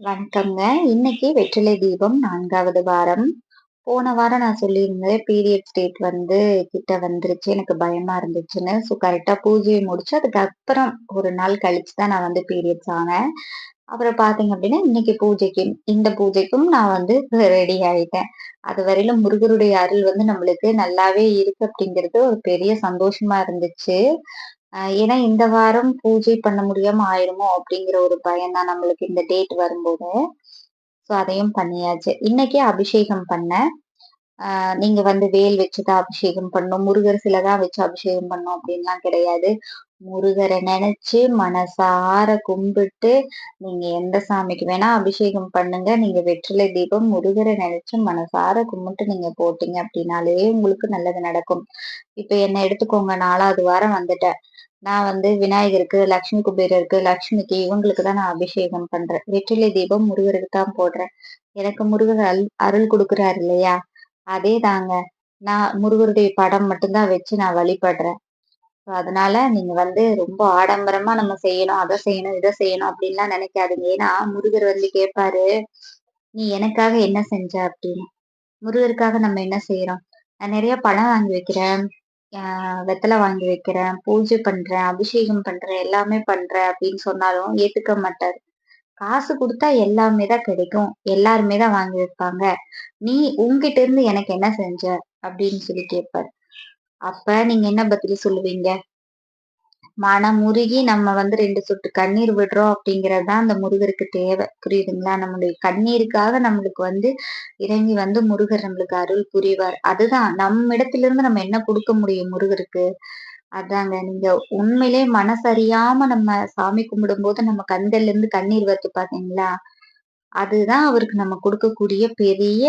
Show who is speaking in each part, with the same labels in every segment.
Speaker 1: வணக்கங்க. இன்னைக்கு வெற்றிலை தீபம் நான்காவது வாரம். போன வாரம் நான் சொல்லியிருந்தேன் பீரியட் ஸ்டேட் வந்து கிட்ட வந்துருச்சு. எனக்கு பயமா இருந்துச்சுன்னு. ஸோ கரெக்டாக பூஜையை முடிச்சு, அதுக்கப்புறம் ஒரு நாள் கழிச்சு தான் நான் வந்து பீரியட்ஸ் ஆனேன். அப்புறம் பார்த்தீங்க அப்படின்னா இன்னைக்கு பூஜைக்கு இந்த பூஜைக்கும் நான் வந்து ரெடி ஆயிட்டேன். அதுவரையிலும் முருகருடைய அருள் வந்து நம்மளுக்கு நல்லாவே இருக்கு அப்படிங்கிறது ஒரு பெரிய சந்தோஷமா இருந்துச்சு. ஏன்னா இந்த வாரம் பூஜை பண்ண முடியாம ஆயிருமோ அப்படிங்கிற ஒரு பயம் தான் நம்மளுக்கு இந்த டேட் வரும்போது. ஸோ அதையும் பண்ணியாச்சு. இன்னைக்கு அபிஷேகம் பண்ணேன். நீங்க வந்து வேல் வச்சு தான் அபிஷேகம் பண்ணும் முருகர் சிலை தான் வச்சு அபிஷேகம் பண்ணும் அப்படின்லாம் கிடையாது. முருகரை நினைச்சு மனசார கும்பிட்டு, நீங்க எந்த சாமிக்கு வேணா அபிஷேகம் பண்ணுங்க. நீங்க வெற்றிலை தீபம் முருகரை நினைச்சு மனசார கும்பிட்டு நீங்க போட்டீங்க அப்படின்னாலே உங்களுக்கு நல்லது நடக்கும். இப்ப என்ன எடுத்துக்கோங்க நாலாவது வாரம் வந்துட்டேன். நான் வந்து விநாயகருக்கு, லக்ஷ்மி குபேரருக்கு, லக்ஷ்மிக்கு இவங்களுக்கு தான் நான் அபிஷேகம் பண்றேன். வெற்றிலை தீபம் முருகருக்கு தான் போடுறேன். எனக்கு முருகர் அல் அருள் கொடுக்குறாரு இல்லையா? அதே தாங்க. நான் முருகருடைய படம் மட்டும்தான் வச்சு நான் வழிபடுறேன். ஸோ அதனால நீங்க வந்து ரொம்ப ஆடம்பரமா நம்ம செய்யணும், அதை செய்யணும், இதை செய்யணும் அப்படின்லாம் நினைக்காதீங்க ஏன்னா முருகர் வந்து கேட்பாரு, "நீ எனக்காக என்ன செஞ்ச?" அப்படின்னு முருகருக்காக நம்ம என்ன செய்யறோம் நான் நிறைய பழம் வாங்கி வைக்கிறேன். வெத்தலை வாங்கி வைக்கிறேன், பூஜை பண்றேன், அபிஷேகம் பண்றேன், எல்லாமே பண்றேன் அப்படின்னு சொன்னாலும் ஏத்துக்க மாட்டாரு. காசு கொடுத்தா எல்லாமே தான் கிடைக்கும். எல்லாருமே தான் வாங்கி வைப்பாங்க. நீ உங்ககிட்ட இருந்து எனக்கு என்ன செஞ்ச? அப்படின்னு சொல்லி கேட்பாரு. அப்ப நீங்க என்ன பதில் சொல்லுவீங்க? மனமுருகி நம்ம வந்து ரெண்டு சொட்டு கண்ணீர் விடுறோம் அப்படிங்கிறது தான் அந்த முருகருக்கு தேவை புரியுதுங்களா? நம்மளுடைய கண்ணீருக்காக நம்மளுக்கு வந்து இறங்கி வந்து முருகர் நம்மளுக்கு அருள் புரிவார். அதுதான் நம்ம இடத்துல இருந்து நம்ம என்ன கொடுக்க முடியும் முருகருக்கு? அதாங்க. நீங்க உண்மையிலே மனசறியாம நம்ம சாமி கும்பிடும் போது நம்ம கண்கள்ல இருந்து கண்ணீர் வருது பார்த்தீங்களா? அதுதான் அவருக்கு நம்ம கொடுக்கக்கூடிய பெரிய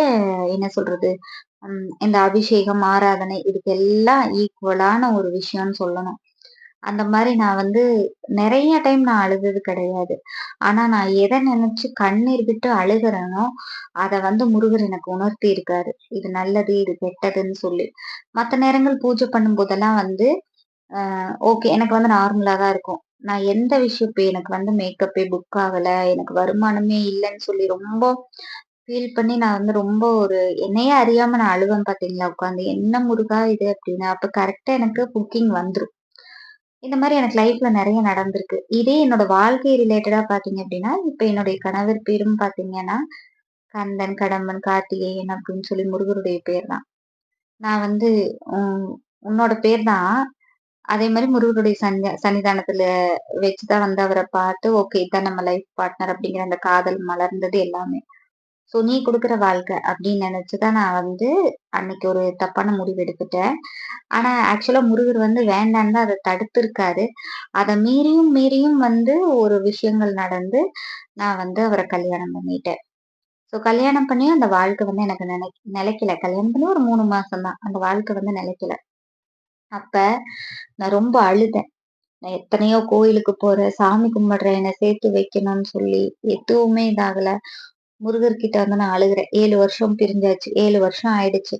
Speaker 1: என்ன சொல்றது? இந்த அபிஷேகம், ஆராதனை இதுக்கெல்லாம் ஈக்குவலான ஒரு விஷயம்னு சொல்லணும். அந்த மாதிரி நான் வந்து நிறைய டைம் நான் அழுதது கிடையாது. ஆனா நான் எதை நினைச்சு கண்ணீர் விட்டு அழுகிறேனோ அதை வந்து முருகர் எனக்கு உணர்த்தி இருக்காரு. இது நல்லது, இது கெட்டதுன்னு சொல்லி. மற்ற நேரங்கள் பூஜை பண்ணும் போதெல்லாம் வந்து ஓகே. எனக்கு வந்து நார்மலா தான் இருக்கும். நான் எந்த விஷயம் இப்போ எனக்கு வந்து மேக்கப்பே புக் ஆகல, எனக்கு வருமானமே இல்லைன்னு சொல்லி ரொம்ப ஃபீல் பண்ணி நான் வந்து ரொம்ப ஒரு என்னையே அறியாம நான் அழுவேன் பாத்தீங்களா உட்காந்து. "என்ன முருகா இது?" அப்படின்னு. அப்ப கரெக்டா எனக்கு புக்கிங் வந்துடும் இந்த மாதிரி எனக்கு லைஃப்ல நிறைய நடந்திருக்கு. இதே என்னோட வாழ்க்கை ரிலேட்டடா பாத்தீங்க அப்படின்னா இப்ப என்னுடைய கணவர் பேரும் பாத்தீங்கன்னா கந்தன், கடம்பன், கார்த்திகேயன் அப்படின்னு சொல்லி முருகருடைய பேர் தான். நான் வந்து உன்னோட பேர் தான். அதே மாதிரி முருகருடைய சன்னித சன்னிதானத்துல வச்சு தான் வந்து அவரை பார்த்து, ஓகே இதான் நம்ம லைஃப் பார்ட்னர் அப்படிங்கிற அந்த காதல் மலர்ந்தது எல்லாமே. ஸோ நீ கொடுக்குற வாழ்க்கை அப்படின்னு நினச்சி தான் நான் வந்து அன்னைக்கு ஒரு தப்பான முடிவு எடுத்துட்டேன். ஆனால் ஆக்சுவலாக முருகர் வந்து வேண்டான்னு தான் அதை தடுத்திருக்காரு. அதை மீறியும் மீறியும் வந்து ஒரு விஷயங்கள் நடந்து, நான் வந்து அவரை கல்யாணம் பண்ணிட்டேன். ஸோ கல்யாணம் பண்ணி அந்த வாழ்க்கை வந்து எனக்கு நினை நிலைக்கல. கல்யாணம் பண்ணி ஒரு மூணு மாசம் தான். அந்த வாழ்க்கை வந்து நிலைக்கல. அப்ப நான் ரொம்ப அழுதேன். நான் எத்தனையோ கோயிலுக்கு போறேன், சாமி கும்பிடுறேன், என்ன சேர்த்து வைக்கணும்னு சொல்லி எதுவுமே இதாகல. முருகர்கிட்ட வந்து நான் அழுகுறேன். ஏழு வருஷம் பிரிஞ்சாச்சு. ஏழு வருஷம் ஆயிடுச்சு.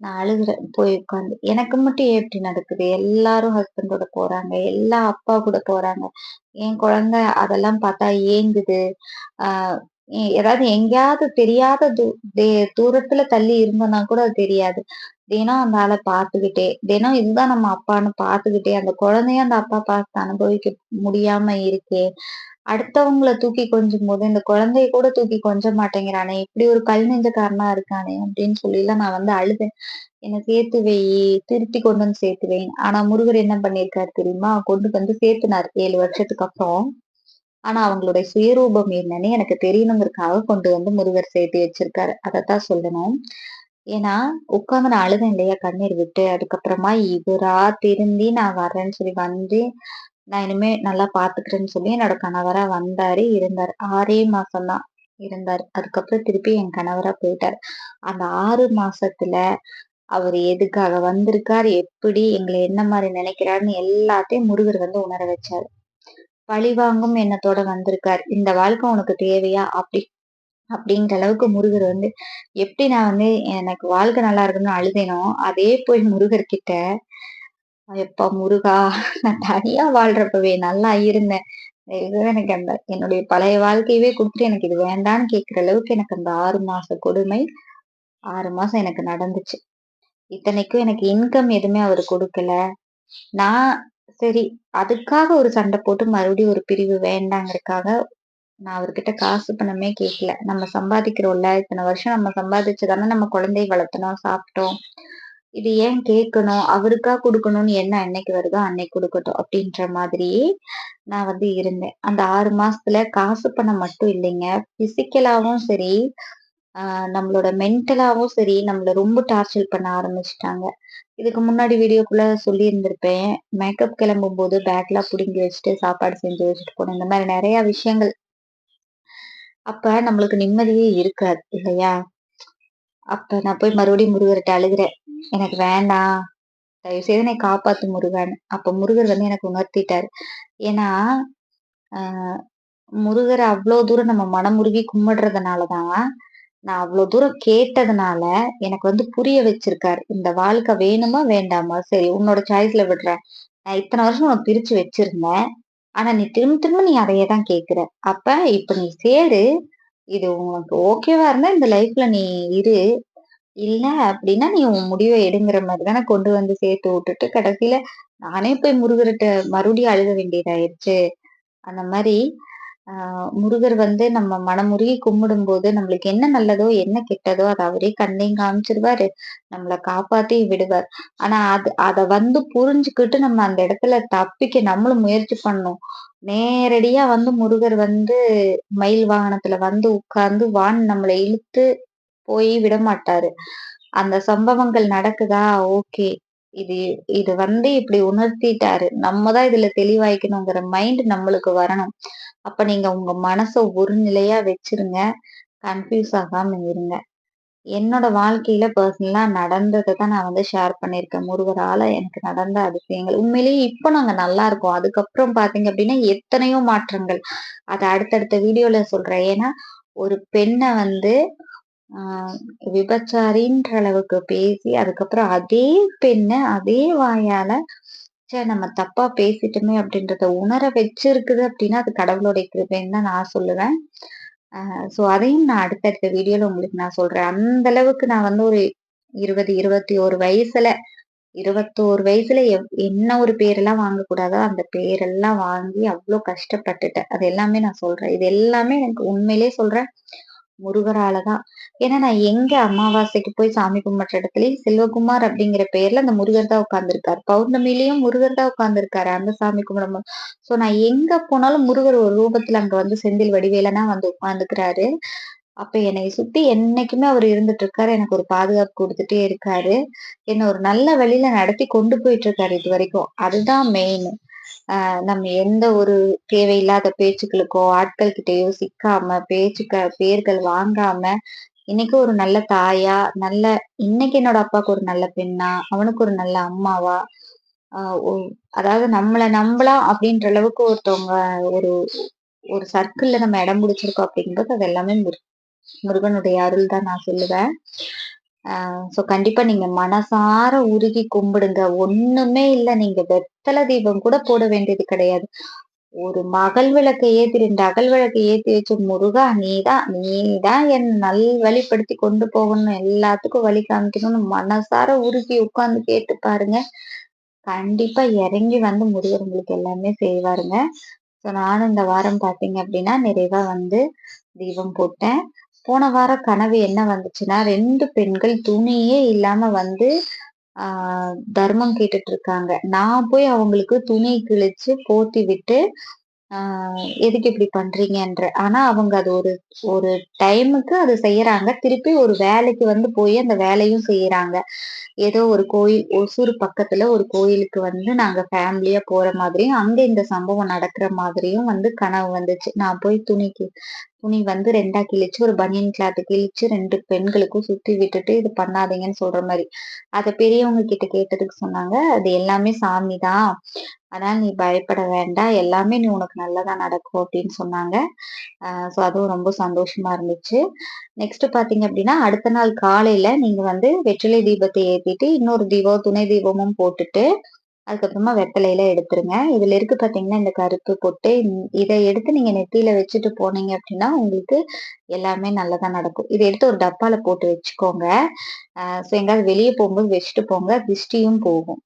Speaker 1: நான் அழுகுறேன் போய் உட்காந்து. எனக்கு மட்டும் ஏன் நடக்குது? எல்லாரும் ஹஸ்பண்டோட போறாங்க. எல்லா அப்பா கூட போறாங்க. என் குழந்தை அதெல்லாம் பார்த்தா ஏங்குது. ஆஹ் ஏதாவது எங்கேயாவது தெரியாத தூ தே தூரத்துல தள்ளி இருந்தோம்னா கூட அது தெரியாது. தினம் அந்த ஆளை பார்த்துக்கிட்டே, தினம் இதுதான் நம்ம அப்பான்னு பார்த்துக்கிட்டே, அந்த குழந்தைய அந்த அப்பா பார்த்து அனுபவிக்க முடியாம இருக்கே! அடுத்தவங்கள தூக்கி கொஞ்சும் போது இந்த குழந்தைய கூட தூக்கி கொஞ்ச மாட்டேங்கிறானே! இப்படி ஒரு கல் நெஞ்சக்காரனா இருக்கானே! அப்படின்னு சொல்லிலாம் நான் வந்து அழுதேன். என்ன சேர்த்து வை திருப்பி கொண்டு வந்து சேர்த்து வைன் ஆனா முருகர் என்ன பண்ணியிருக்காரு தெரியுமா? கொண்டு வந்து சேர்த்துனார் ஏழு வருஷத்துக்கு அப்புறம். ஆனா அவங்களுடைய சுயரூபம் என்னன்னு எனக்கு தெரியணுங்கிறதுக்காக கொண்டு வந்து முருகர் சேர்த்து வச்சிருக்காரு. அதைத்தான் சொல்லணும். ஏன்னா, உட்கார்ந்து நான் அழுதேன் இல்லையா கண்ணீர் விட்டு. அதுக்கப்புறமா இவரா திருந்தி நான் வரேன்னு சொல்லி வந்து, நான் இனிமே நல்லா பாத்துக்கிறேன்னு சொல்லி என்னோட கணவரா வந்தாரு, இருந்தார் ஆறே மாசம் தான் இருந்தார் அதுக்கப்புறம் திருப்பி என் கணவரா போயிட்டார் அந்த ஆறு மாசத்துல அவர் எதுக்காக வந்திருக்காரு, எப்படி எங்களை என்ன மாதிரி நினைக்கிறாருன்னு எல்லாத்தையும் முருகர் வந்து உணர வச்சாரு. பழிவாங்கும் எண்ணத்தோட வந்திருக்கார் இந்த வாழ்க்கை உனக்கு தேவையா? அப்படி அப்படிங்கிற அளவுக்கு முருகர் வந்து எப்படி நான் வந்து எனக்கு வாழ்க்கை நல்லா இருக்கணும்னு அழுதேனோ, அதே போய் முருகர் கிட்ட, "எப்பா முருகா! நான் தனியா வாழ்றப்பவே நல்லா இருந்தேன். எனக்கு அந்த என்னுடைய பழைய வாழ்க்கையவே கொடுத்துட்டு எனக்கு இது வேண்டான்னு கேட்கிற அளவுக்கு எனக்கு அந்த ஆறு மாச கொடுமை ஆறு மாசம் எனக்கு நடந்துச்சு இத்தனைக்கும் எனக்கு இன்கம் எதுவுமே அவர் கொடுக்கல நான் சரி அதுக்காக ஒரு சண்டை போட்டு மறுபடியும் ஒரு பிரிவு வேண்டாங்கிறதுக்காக நான் அவர்கிட்ட காசு பணமே கேட்கல நம்ம சம்பாதிக்கிறோம்ல இத்தனை வருஷம் நம்ம சம்பாதிச்சுதானே நம்ம குழந்தைய வளர்த்தனோம் சாப்பிட்டோம் இது ஏன் கேட்கணும்? அவருக்கா கொடுக்கணும்னு என்ன அன்னைக்கு வருதோ அன்னைக்கு கொடுக்கட்டும் அப்படின்ற மாதிரியே நான் வந்து இருந்தேன். அந்த ஆறு மாசத்துல காசு பணம் மட்டும் இல்லைங்க. பிசிக்கலாவும் சரி நம்மளோட மென்டலாவும் சரி நம்மள ரொம்ப டார்ச்சர் பண்ண ஆரம்பிச்சிட்டாங்க. இதுக்கு முன்னாடி வீடியோக்குள்ள சொல்லி இருந்திருப்பேன் மேக்கப் கிளம்பும் போது பேக்லாம் பிடுங்கி வச்சுட்டு சாப்பாடு செஞ்சு வச்சுட்டு போனேன். இந்த மாதிரி நிறைய விஷயங்கள். அப்ப நம்மளுக்கு நிம்மதியே இருக்காது இல்லையா? அப்ப நான் போய் மறுபடியும் முருகர்கிட்ட அழுகிறேன். எனக்கு வேண்டாம் தயவு செய்து என்னை காப்பாத்து முருகன். அப்ப முருகர் வந்து எனக்கு உணர்த்திட்டாரு. ஏன்னா முருகரை முருகர் அவ்வளவு தூரம் நம்ம மனமுருகி கும்பிடுறதுனாலதான் நான் அவ்வளவு தூரம் கேட்டதுனால எனக்கு வந்து புரிய வச்சிருக்காரு. இந்த வாழ்க்கை வேணுமா வேண்டாமா? சரி உன்னோட சாய்ஸ்ல விடுறேன். நான் இத்தனை வருஷம் உனக்கு பிரிச்சு வச்சிருந்தேன். ஆனா நீ திரும்ப திரும்ப நீ அதையே தான் கேக்குற. அப்ப இப்ப நீ சேரு. இது உனக்கு ஓகேவா இருந்தா இந்த லைஃப்ல நீ இரு. இல்ல அப்படின்னா நீ உன் முடிவை எடுங்கிற மாதிரி தானே கொண்டு வந்து சேர்த்து விட்டுட்டு கடைசியில நானே போய் முருகர்கிட்ட மறுபடியும் அழுக வேண்டியதாயிருச்சு. அந்த மாதிரி ஆஹ் முருகர் வந்து நம்ம மனமுருகி கும்பிடும்போது நம்மளுக்கு என்ன நல்லதோ என்ன கெட்டதோ அதை அவரே கண்ணையும் காமிச்சிருவாரு. நம்மளை காப்பாத்தி விடுவார். ஆனா அது அத வந்து புரிஞ்சுக்கிட்டு நம்ம அந்த இடத்துல தப்பிக்க நம்மளும் முயற்சி பண்ணணும். நேரடியா வந்து முருகர் வந்து மயில் வாகனத்துல வந்து உட்கார்ந்து வான் நம்மளை இழுத்து போய் விட மாட்டாரு அந்த சம்பவங்கள் நடக்குதா? ஓகே. இது இது வந்து இப்படி உணர்த்திட்டாரு. நம்ம தான் இதுல தெளிவாய்க்கணுங்கிற மைண்ட் நம்மளுக்கு வரணும். அப்ப நீங்க உங்க மனசை ஒரு நிலையா வச்சிருங்க. கன்ஃபியூஸ் ஆகாம இருங்க. என்னோட வாழ்க்கையில பர்சனலா நடந்ததை தான் நான் வந்து ஷேர் பண்ணியிருக்கேன். முருகரால எனக்கு நடந்த அதிசயங்கள். உண்மையிலேயே இப்போ நாங்க நல்லா இருக்கோம். அதுக்கப்புறம் பாத்தீங்க அப்படின்னா எத்தனையோ மாற்றங்கள். அதை அடுத்தடுத்த வீடியோல சொல்றேன். ஏன்னா ஒரு பெண்ணை வந்து விபச்சாரின்ற அளவுக்கு பேசி அதுக்கப்புறம் அதே பெண்ணை அதே வாயால சே நம்ம தப்பா பேசிட்டோமே அப்படின்றத உணர வச்சிருக்குது அப்படின்னா அது கடவுளுடைய கிருபைன்னு தான் நான் சொல்லுவேன். ஸோ அதையும் நான் அடுத்தடுத்த வீடியோல உங்களுக்கு நான் சொல்றேன். அந்த அளவுக்கு நான் வந்து ஒரு இருபது இருபத்தி ஒரு வயசுல இருபத்தோரு வயசுல எவ் என்ன ஒரு பேரெல்லாம் வாங்கக்கூடாதோ அந்த பேரெல்லாம் வாங்கி அவ்வளோ கஷ்டப்பட்டுட்டேன். அது எல்லாமே நான் சொல்றேன். இது எல்லாமே எனக்கு உண்மையிலேயே சொல்றேன். முருகரால தான் ஏன்னா நான் எங்க அமாவாசைக்கு போய் சாமி கும்பிட்ற இடத்துலயும் செல்வகுமார் அப்படிங்கிற பேர்ல அந்த முருகர் தான் உட்கார்ந்துருக்காரு. பௌர்ணமிலையும் முருகர் தான் உட்கார்ந்துருக்காரு அந்த சாமி கும்பிடும் சோ நான் எங்க போனாலும் முருகர் ஒரு ரூபத்துல அங்க வந்து செந்தில் வடிவேலனா வந்து உட்கார்ந்துக்கிறாரு. அப்ப என்னை சுத்தி என்னைக்குமே அவர் இருந்துட்டு இருக்காரு. எனக்கு ஒரு பாதுகாப்பு கொடுத்துட்டே இருக்காரு. என்ன ஒரு நல்ல வழியில நடத்தி கொண்டு போயிட்டு இருக்காரு இது வரைக்கும். அதுதான் மெயின் நம்ம எந்த ஒரு தேவையில்லாத பேச்சுக்களுக்கோ ஆட்கள் கிட்டயோ சிக்காம பேச்சுக்க பேர்கள் வாங்காம இன்னைக்கு ஒரு நல்ல தாயா நல்ல இன்னைக்கு என்னோட அப்பாவுக்கு ஒரு நல்ல பெண்ணா அவனுக்கு ஒரு நல்ல அம்மாவா ஆஹ் அதாவது நம்மள நம்பலாம் அப்படின்ற அளவுக்கு ஒருத்தவங்க ஒரு ஒரு சர்க்கிள்ல நம்ம இடம் பிடிச்சிருக்கோம் அப்படிங்கிறது அது எல்லாமே முருகனுடைய அருள் தான் நான் சொல்லுவேன். ஸோ கண்டிப்பா நீங்க மனசார உருகி கும்பிடுங்க. ஒண்ணுமே இல்லை. நீங்க வெத்தலை தீபம் கூட போட வேண்டியது கிடையாது. ஒரு மகள் விளக்கை ஏத்தி ரெண்டு அகல் விளக்கை ஏத்தி வச்சு முருகா நீதான் நீதான் என் நல் வழிப்படுத்தி கொண்டு போகணும். எல்லாத்துக்கும் வழி காமிக்கணும்னு மனசார உருகி உட்கார்ந்து கேட்டு பாருங்க. கண்டிப்பா இறங்கி வந்து முருகர் உங்களுக்கு எல்லாமே செய்வாருங்க. ஸோ நானும் இந்த வாரம் பார்த்தீங்க அப்படின்னா நிறைவா வந்து தீபம் போட்டேன். போன வார கனவு என்ன வந்துச்சுன்னா ரெண்டு பெண்கள் துணியே இல்லாம வந்து ஆஹ் தர்மம் கேட்டுட்டு இருக்காங்க நான் போய் அவங்களுக்கு துணி கிழிச்சு போத்தி விட்டு ஆஹ் எதுக்கு இப்படி பண்றீங்கன்ற. ஆனா அவங்க அது ஒரு ஒரு டைமுக்கு அது செய்யறாங்க. திருப்பி ஒரு வேலைக்கு வந்து போய் அந்த வேலையும் செய்யறாங்க. ஏதோ ஒரு கோயில் ஒசூர் பக்கத்துல ஒரு கோயிலுக்கு வந்து நாங்க ஃபேமிலியா போற மாதிரியும் அங்க இந்த சம்பவம் நடக்கிற மாதிரியும் வந்து கனவு வந்துச்சு. நான் போய் துணிக்கு துணி வந்து ரெண்டா கிழிச்சு ஒரு பனியன் கிளாத் கிழிச்சு ரெண்டு பெண்களுக்கும் சுத்தி விட்டுட்டு இது பண்ணாதீங்கன்னு சொல்ற மாதிரி. அதை பெரியவங்க கிட்ட கேட்டதுக்கு சொன்னாங்க அது எல்லாமே சாமி தான். அதனால நீ பயப்பட வேண்டாம் எல்லாமே நீ உனக்கு நல்லதா நடக்கும் அப்படின்னு சொன்னாங்க. ஸோ அதுவும் ரொம்ப சந்தோஷமா இருந்துச்சு. நெக்ஸ்ட் பாத்தீங்க அப்படின்னா அடுத்த நாள் காலையில நீங்க வந்து வெற்றிலை தீபத்தை ஏத்திட்டு இன்னொரு தீபம் துணை தீபமும் போட்டுட்டு அதுக்கப்புறமா வெத்தலையில எடுத்துருங்க. இதுல இருக்கு பார்த்தீங்கன்னா, இந்த கருப்பு பொட்டு. இதை எடுத்து நீங்க நெத்தியில வச்சுட்டு போனீங்க அப்படின்னா உங்களுக்கு எல்லாமே நல்லதா நடக்கும். இதை எடுத்து ஒரு டப்பால போட்டு வச்சுக்கோங்க. அ ஸோ வெளியே போகும்போது வச்சுட்டு போங்க. திஷ்டியும் போகும்.